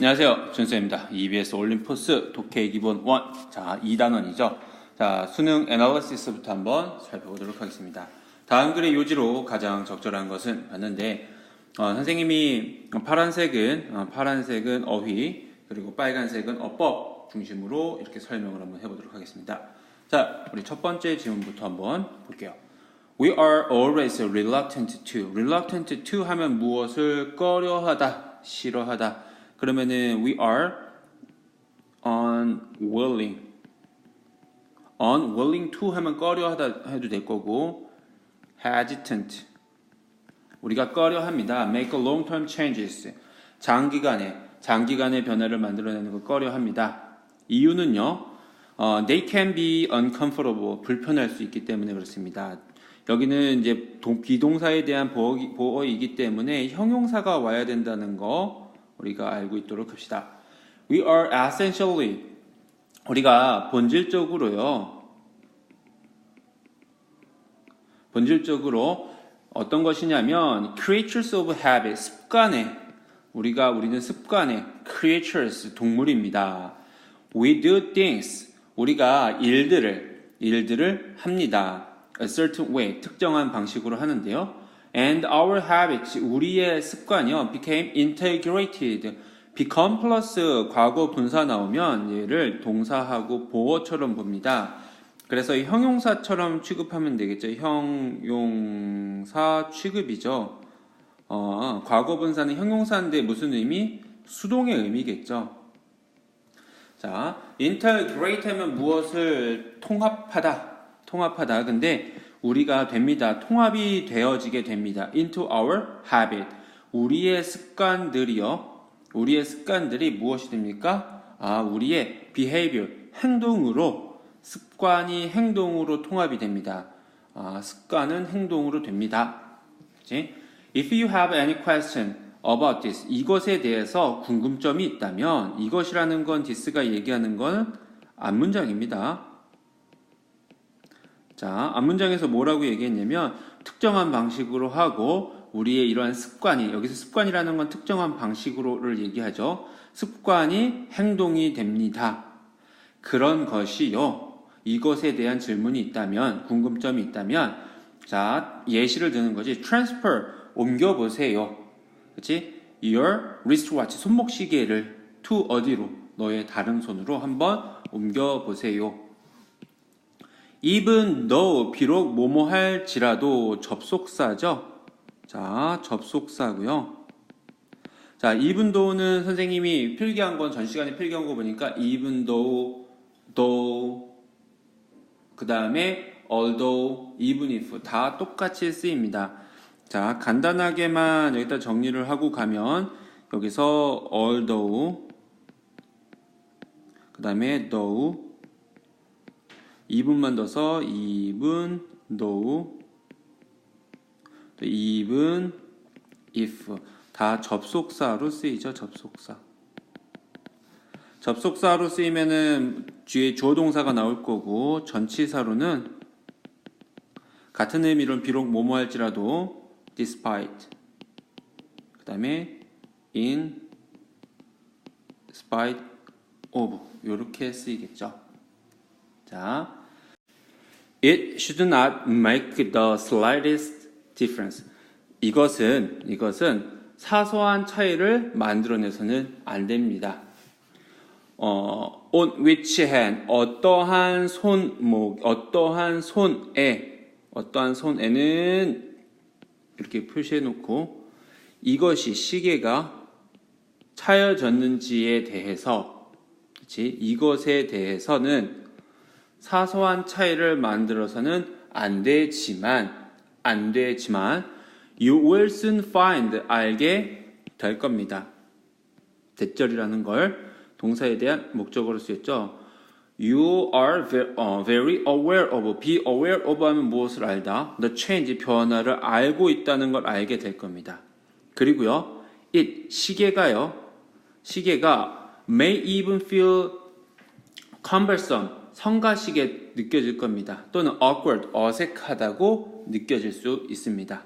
안녕하세요. 준수입니다. EBS 올림포스 독해 기본 1. 자, 2단원이죠. 자, 수능 애널리시스부터 한번 살펴보도록 하겠습니다. 다음 글의 요지로 가장 적절한 것은 봤는데, 어, 선생님이 파란색은, 어, 파란색은 어휘, 그리고 빨간색은 어법 중심으로 이렇게 설명을 한번 해보도록 하겠습니다. 자, 우리 첫 번째 질문부터 한번 볼게요. We are always reluctant to. reluctant to 하면 무엇을 꺼려하다, 싫어하다. 그러면은 we are unwilling. unwilling to 하면 꺼려하다 해도 될 거고 hesitant. 우리가 꺼려합니다. make long-term changes. 장기간에 장기간의 변화를 만들어내는 걸 꺼려합니다. 이유는요. 어, they can be uncomfortable. 불편할 수 있기 때문에 그렇습니다. 여기는 이제 동, 비동사에 대한 보어, 보어이기 때문에 형용사가 와야 된다는 거 우리가 알고 있도록 합시다. We are essentially 우리가 본질적으로요. 본질적으로 어떤 것이냐면 creatures of habit 습관에 우리가 우리는 습관에 creatures 동물입니다. We do things 우리가 일들을 일들을 합니다. a certain way 특정한 방식으로 하는데요. And our habits 우리의 습관이요 became integrated. become 플러스 과거 분사 나오면 얘를 동사하고 보어처럼 봅니다. 그래서 이 형용사처럼 취급하면 되겠죠. 형용사 취급이죠. 어, 과거 분사는 형용사인데 무슨 의미? 수동의 의미겠죠. 자, integrate 하면 무엇을 통합하다. 통합하다. 근데 우리가 됩니다. 통합이 되어지게 됩니다. into our habit. 우리의 습관들이요. 우리의 습관들이 무엇이 됩니까? 아, 우리의 behavior. 행동으로 습관이 행동으로 통합이 됩니다. 아, 습관은 행동으로 됩니다. 그치? If you have any question about this, 이것에 대해서 궁금점이 있다면 이것이라는 건 this가 얘기하는 건 앞문장입니다. 자, 앞문장에서 뭐라고 얘기했냐면 특정한 방식으로 하고 우리의 이러한 습관이 여기서 습관이라는 건 특정한 방식으로를 얘기하죠. 습관이 행동이 됩니다. 그런 것이요. 이것에 대한 질문이 있다면 궁금점이 있다면 자, 예시를 드는 거지. transfer 옮겨 보세요. 그렇지? your wristwatch 손목 시계를 to 어디로 너의 다른 손으로 한번 옮겨 보세요. Even 비록 뭐뭐 할지라도 접속사죠. 자, 접속사고요. 자, even though는 선생님이 필기한 건 전 시간에 필기한 거 보니까 even though, though, 그 다음에 although, even if 다 똑같이 쓰입니다. 자, 간단하게만 여기다 정리를 하고 가면 여기서 although, 그 다음에 though, 2분만 더서 2분 though 또 2분 if. 다 접속사로 쓰이죠 접속사. 접속사로 쓰이면은 뒤에 주어 동사가 나올 거고 전치사로는 같은 의미로 비록 뭐뭐 할지라도 despite. 그 다음에 in spite of. 이렇게 쓰이겠죠 자, it should not make the slightest difference. 이것은 이것은 사소한 차이를 만들어내서는 안 됩니다. 어, on which hand 어떠한 손목 어떠한 손에 어떠한 손에는 이렇게 표시해 놓고 이것이 시계가 차여졌는지에 대해서 그렇지? 이것에 대해서는 사소한 차이를 만들어서는 안 되지만 안 되지만 you will soon find 알게 될 겁니다. 대절이라는 걸 동사에 대한 목적어로 쓰였죠. You are very aware of, be aware of 하면 무엇을 알다? The change, 변화를 알고 있다는 걸 알게 될 겁니다. 그리고요, it, 시계가요, 시계가 may even feel cumbersome, 성가시게 느껴질 겁니다. 또는 awkward, 어색하다고 느껴질 수 있습니다.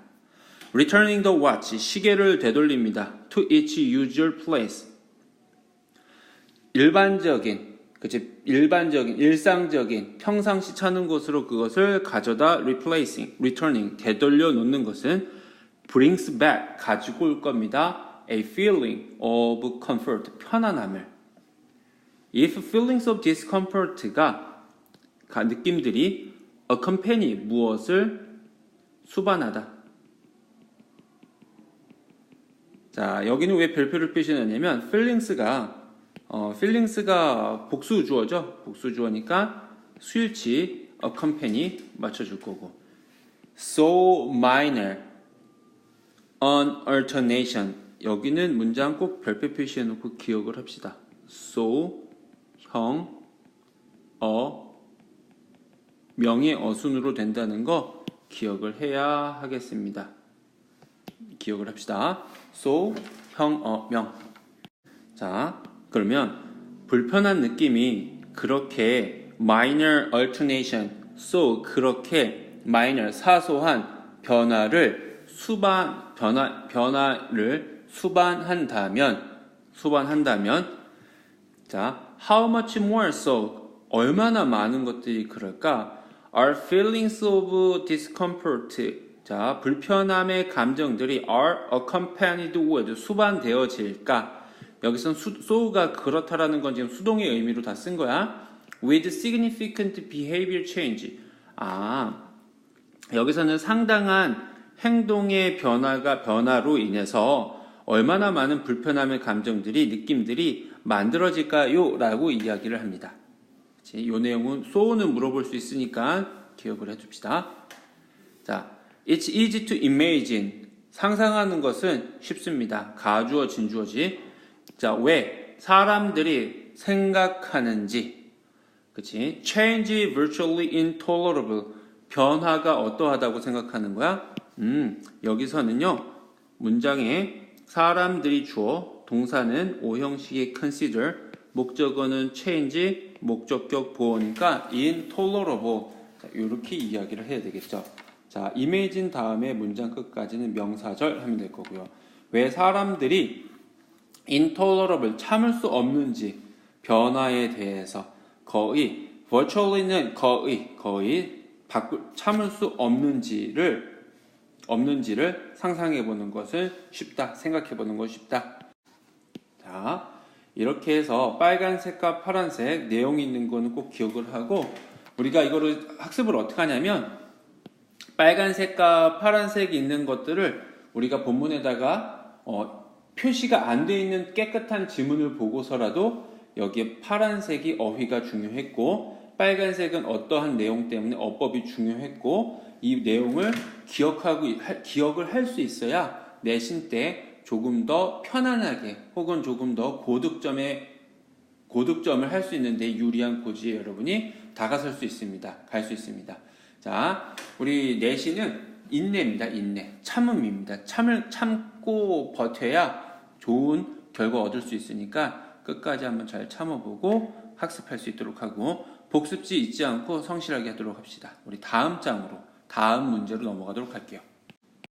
Returning the watch, 시계를 되돌립니다. To its usual place. 일반적인 그치 일반적인 일상적인 평상시 찾는 곳으로 그것을 가져다 replacing, returning 되돌려 놓는 것은 brings back 가지고 올 겁니다. a feeling of comfort 편안함을 if feelings of discomfort가 가- 느낌들이 accompany 무엇을 수반하다. 자, 여기는 왜 별표를 표시하냐면 feelings가 어, feelings가 복수 주어죠. 복수 주어니까 수일치 accompany 맞춰 줄 거고. so minor an alternation 여기는 문장 꼭 별표 표시해 놓고 기억을 합시다. so 형 어 명의 어순으로 된다는 거 기억을 해야 하겠습니다. 기억을 합시다. so 형, 어, 명. 자, 그러면 불편한 느낌이 그렇게 minor alternation, so 그렇게 minor 사소한 변화를 수반 변화 변화를 수반한다면 수반한다면 자, how much more so 얼마나 많은 것들이 그럴까? Our feelings of discomfort 자, 불편함의 감정들이 are accompanied with 수반되어질까? 여기선 수, so가 그렇다라는 건 지금 수동의 의미로 다 쓴 거야. with significant behavior change. 아, 여기서는 상당한 행동의 변화가 변화로 인해서 얼마나 많은 불편함의 감정들이 느낌들이 만들어질까요? 라고 이야기를 합니다. 이 내용은 소는 물어볼 수 있으니까 기억을 해둡시다. 자, it's easy to imagine. 상상하는 것은 쉽습니다. 가주어, 진주어지. 자, 왜 사람들이 생각하는지, 그치? Change virtually intolerable. 변화가 어떠하다고 생각하는 거야? 음, 여기서는요, 문장에 사람들이 주어, 동사는 오형식의 consider, 목적어는 change, 목적격 보어니까 intolerable. 자, 이렇게 이야기를 해야 되겠죠. 자, imagine 다음에 문장 끝까지는 명사절 하면 될 거고요. 왜 사람들이 intolerable 참을 수 없는지 변화에 대해서 거의 virtually는 거의 거의 참을 수 없는지를 없는지를 상상해 보는 것은 쉽다. 생각해 보는 건 쉽다. 자, 이렇게 해서 빨간색과 파란색 내용 있는 거는 꼭 기억을 하고 우리가 이거를 학습을 어떻게 하냐면 빨간색과 파란색 있는 것들을 우리가 본문에다가 어, 표시가 안 돼 있는 깨끗한 지문을 보고서라도 여기에 파란색이 어휘가 중요했고 빨간색은 어떠한 내용 때문에 어법이 중요했고 이 내용을 기억하고 할- 기억을 할 수 있어야 내신 때 조금 더 편안하게 혹은 조금 더 고득점에 고득점을 할 수 있는데 유리한 고지에 여러분이 다가설 수 있습니다. 갈 수 있습니다. 자, 우리 내신은 인내입니다. 인내. 참음입니다. 참을 참고 버텨야 좋은 결과 얻을 수 있으니까 끝까지 한번 잘 참아보고 학습할 수 있도록 하고 복습지 잊지 않고 성실하게 하도록 합시다. 우리 다음 장으로 다음 문제로 넘어가도록 할게요.